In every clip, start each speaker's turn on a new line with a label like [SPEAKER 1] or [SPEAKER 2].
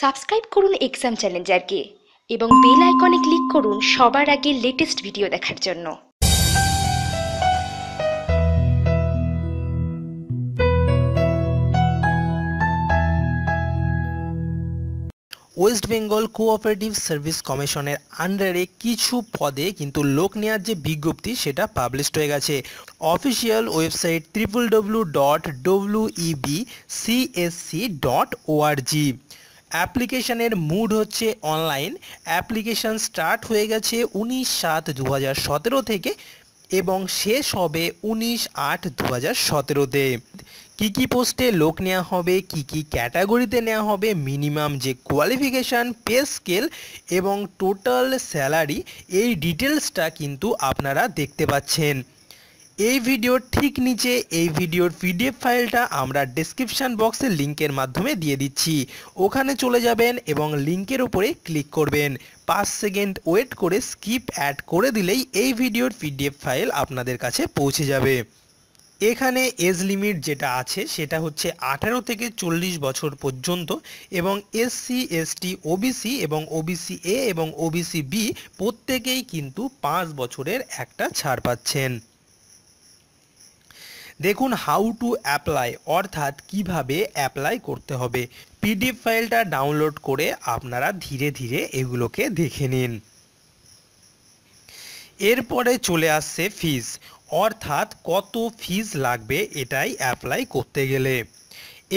[SPEAKER 1] Subscribe করুন exam চ্যালেঞ্জারকে এবং bell আইকনে ক্লিক করুন সবার আগে লেটেস্ট ভিডিও দেখার জন্য।
[SPEAKER 2] ওয়েস্ট বেঙ্গল কোঅপারেটিভ সার্ভিস কমিশনের আন্ডারে কিছু পদে কিন্তু লোক নেওয়ার যে বিজ্ঞপ্তি, সেটা পাবলিশড হয়ে গেছে। Official website triple W dot W B CSC dot ORG অ্যাপ্লিকেশনের মুড হচ্ছে অনলাইন। অ্যাপ্লিকেশন স্টার্ট হয়ে গেছে উনিশ সাত দু হাজার থেকে এবং শেষ হবে উনিশ আট দু হাজার সতেরোতে। কী কী পোস্টে লোক নেওয়া হবে, কি কি ক্যাটাগরিতে নেওয়া হবে, মিনিমাম যে কোয়ালিফিকেশান, পে স্কেল এবং টোটাল স্যালারি, এই ডিটেলসটা কিন্তু আপনারা দেখতে পাচ্ছেন। এই ভিডিওর ঠিক নিচে, এই ভিডিওর পিডিএফ ফাইলটা আমরা ডেসক্রিপশান বক্সের লিঙ্কের মাধ্যমে দিয়ে দিচ্ছি। ওখানে চলে যাবেন এবং লিঙ্কের ওপরে ক্লিক করবেন। পাঁচ সেকেন্ড ওয়েট করে স্কিপ অ্যাড করে দিলেই এই ভিডিওর পিডিএফ ফাইল আপনাদের কাছে পৌঁছে যাবে। এখানে এজ লিমিট যেটা আছে, সেটা হচ্ছে আঠারো থেকে চল্লিশ বছর পর্যন্ত এবং এসসি এসটি ওবিসি এবং ওবিসি এ এবং ওবিসি বি প্রত্যেকেই কিন্তু পাঁচ বছরের একটা ছাড় পাচ্ছেন। দেখুন হাউ টু অ্যাপ্লাই অর্থাৎ কীভাবে অ্যাপ্লাই করতে হবে। পিডিএফ ফাইলটা ডাউনলোড করে আপনারা ধীরে ধীরে এগুলোকে দেখে নিন। এরপরে চলে আসছে ফিস অর্থাৎ কত ফিস লাগবে এটাই অ্যাপ্লাই করতে গেলে।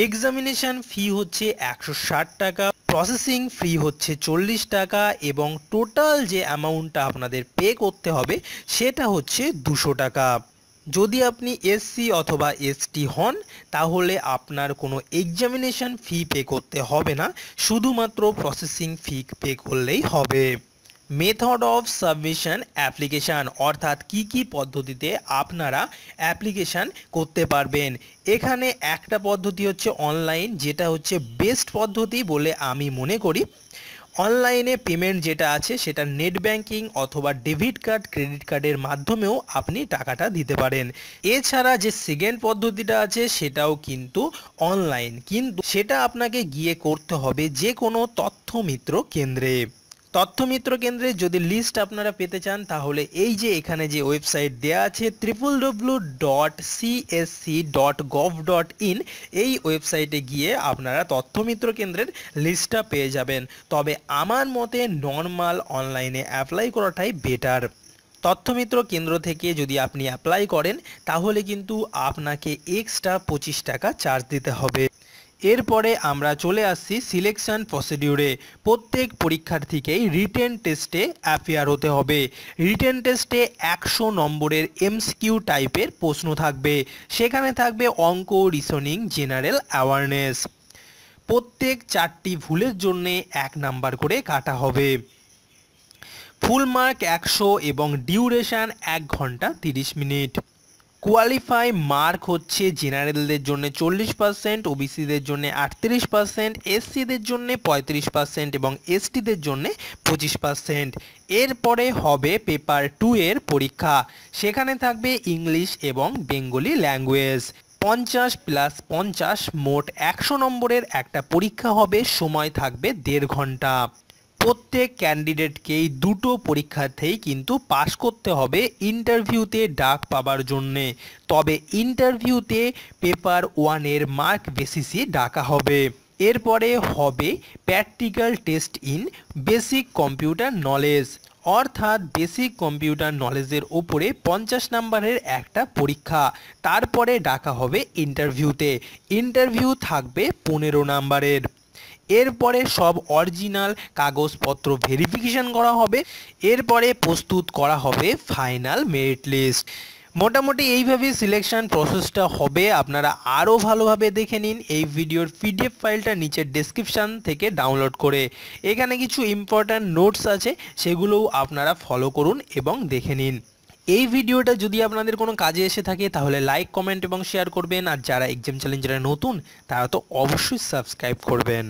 [SPEAKER 2] এক্সামিনেশান ফি হচ্ছে একশো ষাট টাকা প্রসেসিং ফি হচ্ছে চল্লিশ টাকা এবং টোটাল যে অ্যামাউন্টটা আপনাদের পে করতে হবে, সেটা হচ্ছে দুশো টাকা। যদি আপনি এসসি অথবা এসটি হন, তাহলে আপনার কোনো এক্সামিনেশান ফি পে করতে হবে না। শুধুমাত্র প্রসেসিং ফি পে করলেই হবে। মেথড অফ সাবমিশন অ্যাপ্লিকেশান অর্থাৎ কি কি পদ্ধতিতে আপনারা অ্যাপ্লিকেশান করতে পারবেন। এখানে একটা পদ্ধতি হচ্ছে অনলাইন যেটা হচ্ছে বেস্ট পদ্ধতি বলে আমি মনে করি। অনলাইনে পেমেন্ট যেটা আছে সেটা নেট ব্যাংকিং অথবা ডেবিট কার্ড, ক্রেডিট কার্ডের মাধ্যমেও আপনি টাকাটা দিতে পারেন। এছাড়া যে সেকেন্ড পদ্ধতিটা আছে সেটাও কিন্তু অনলাইন কিন্তু সেটা আপনাকে গিয়ে করতে হবে যে কোনো তথ্য মিত্র কেন্দ্রে। তথ্যমিত্র কেন্দ্রে যদি লিস্ট আপনারা পেতে চান, তাহলে এই যে এখানে যে ওয়েবসাইট দেওয়া আছে triple W dot CSC dot gov dot in এই ওয়েবসাইটে গিয়ে আপনারা তথ্যমিত্র কেন্দ্রের লিস্টটা পেয়ে যাবেন। তবে আমার মতে নর্মাল অনলাইনে অ্যাপ্লাই করাটাই বেটার তথ্যমিত্র কেন্দ্র থেকে যদি আপনি অ্যাপ্লাই করেন, তাহলে কিন্তু আপনাকে এক্সট্রা পঁচিশ টাকা চার্জ দিতে হবে। এরপরে আমরা চলে আসছি সিলেকশন প্রসিডিউরে প্রত্যেক পরীক্ষার্থীকেই রিটেন টেস্টে অ্যাপিয়ার হতে হবে। রিটেন টেস্টে একশো নম্বরের এমসকিউ টাইপের প্রশ্ন থাকবে। সেখানে থাকবে অঙ্ক রিসনিং জেনারেল অ্যাওয়ারনেস প্রত্যেক চারটি ভুলের জন্যে এক নাম্বার করে কাটা হবে। ফুল মার্ক একশো এবং ডিউরেশান এক ঘণ্টা তিরিশ মিনিট। কোয়ালিফাই মার্ক হচ্ছে জেনারেলদের জন্য চল্লিশ পার্সেন্ট ওবিসিদের জন্য আটত্রিশ পার্সেন্ট এসসিদের জন্য পঁয়ত্রিশ পার্সেন্ট এবং এসটিদের জন্য পঁচিশ পার্সেন্ট এরপরে হবে পেপার টু এর পরীক্ষা। সেখানে থাকবে ইংলিশ এবং বেঙ্গলি ল্যাঙ্গুয়েজ পঞ্চাশ প্লাস পঞ্চাশ মোট একশো নম্বরের একটা পরীক্ষা হবে, সময় থাকবে দেড় ঘণ্টা। প্রত্যেক ক্যান্ডিডেটকেই দুটো পরীক্ষাতেই কিন্তু পাশ করতে হবে ইন্টারভিউতে ডাক পাবার জন্যে। তবে ইন্টারভিউতে পেপার ওয়ানের মার্ক বেসিসে ডাকা হবে। এরপরে হবে practical test in basic computer knowledge অর্থাৎ বেসিক কম্পিউটার নলেজের ওপরে পঞ্চাশ নাম্বারের একটা পরীক্ষা। তারপরে ডাকা হবে ইন্টারভিউতে ইন্টারভিউ থাকবে পনেরো নাম্বারের। এরপরে সব অরিজিনাল কাগজপত্র ভেরিফিকেশন করা হবে, এরপরে প্রস্তুত করা হবে ফাইনাল মেরিট লিস্ট মোটামুটি এইভাবেই সিলেকশন প্রসেসটা হবে, আপনারা আরও ভালোভাবে দেখে নিন এই ভিডিওর পিডিএফ ফাইলটা নিচের ডেসক্রিপশান থেকে ডাউনলোড করে। এখানে কিছু ইম্পর্ট্যান্ট নোটস আছে, সেগুলোও আপনারা ফলো করুন এবং দেখে নিন। এই ভিডিওটা যদি আপনাদের কোনো কাজে এসে থাকে, তাহলে লাইক কমেন্ট এবং শেয়ার করবেন, আর যারা এক্সাম চ্যালেঞ্জারে নতুন, তারা তো অবশ্যই সাবস্ক্রাইব করবেন।